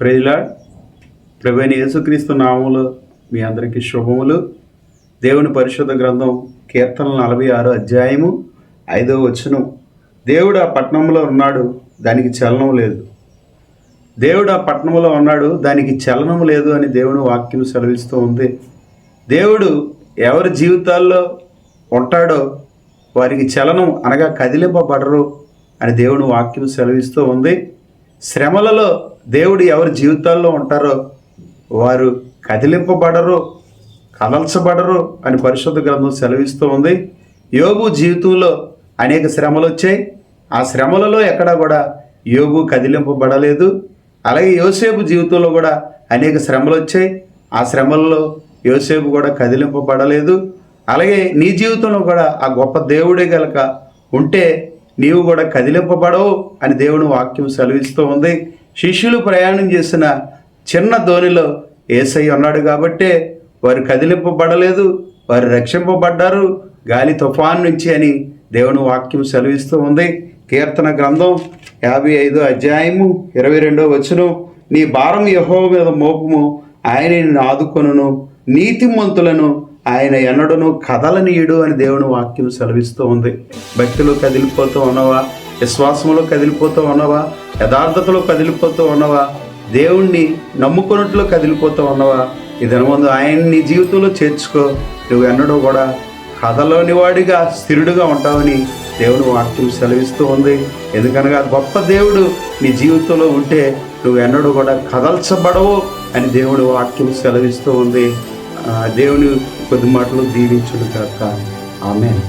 ప్రజలా ప్రవీణ యేసుక్రీస్తు నామములు మీ అందరికీ శుభములు. దేవుని పరిశుద్ధ గ్రంథం కీర్తనలు నలభై ఆరు అధ్యాయము ఐదో వచనం. దేవుడు ఆ పట్టణంలో ఉన్నాడు దానికి చలనం లేదు. దేవుడు ఆ పట్టణంలో ఉన్నాడు దానికి చలనం లేదు అని దేవుని వాక్యం సెలవిస్తూ ఉంది. దేవుడు ఎవరి జీవితాల్లో ఉంటాడో వారికి చలనం అనగా కదిలింపబడరు అని దేవుని వాక్యం సెలవిస్తూ ఉంది. శ్రమలలో దేవుడు ఎవరి జీవితాల్లో ఉంటారో వారు కదిలింపబడరు కదల్చబడరు అని పరిశుద్ధ గ్రంథం సెలవిస్తూ ఉంది. యోగు జీవితంలో అనేక శ్రమలు వచ్చాయి. ఆ శ్రమలలో ఎక్కడా కూడా యోగు కదిలింపబడలేదు. అలాగే యోసేపు జీవితంలో కూడా అనేక శ్రమలు వచ్చాయి. ఆ శ్రమల్లో యోసేపు కూడా కదిలింపబడలేదు. అలాగే నీ జీవితంలో కూడా ఆ గొప్ప దేవుడే గలక ఉంటే నీవు కూడా కదిలింపబడవు అని దేవుని వాక్యం సెలవిస్తూ ఉంది. శిష్యులు ప్రయాణం చేసిన చిన్న ధోనిలో ఏసై ఉన్నాడు కాబట్టే వారు కదిలింపబడలేదు వారు రక్షింపబడ్డారు. గాలి తుఫాన్ నుంచి అని దేవుని వాక్యం సెలవిస్తూ ఉంది. కీర్తన గ్రంథం యాభై ఐదో అధ్యాయము ఇరవై రెండో వచనం నీ భారం యహో మీద మోపము ఆయన నిన్ను ఆదుకొనును. నీతిమంతులను ఆయన ఎన్నడను కదలనీయుడు అని దేవుని వాక్యం సెలవిస్తూ ఉంది. భక్తిలో కదిలిపోతూ ఉన్నవా? విశ్వాసంలో కదిలిపోతూ ఉన్నవా? యథార్థతలో కదిలిపోతూ ఉన్నవా? దేవుణ్ణి నమ్ముకున్నట్లు కదిలిపోతూ ఉన్నవా? ఈ దినమందు ఆయన నీ జీవితంలో చేర్చుకో. నువ్వు ఎన్నడూ కూడా కథలోని వాడిగా స్థిరుడుగా ఉంటావని దేవుడు వాక్యం సెలవిస్తూ ఉంది. ఎందుకనగా గొప్ప దేవుడు నీ జీవితంలో ఉంటే నువ్వు ఎన్నడూ కూడా కదల్చబడవు అని దేవుడు వాక్యం సెలవిస్తూ ఉంది. ఆ, దేవుని కొద్ది మాటలు దీవించుడు కాక ఆమె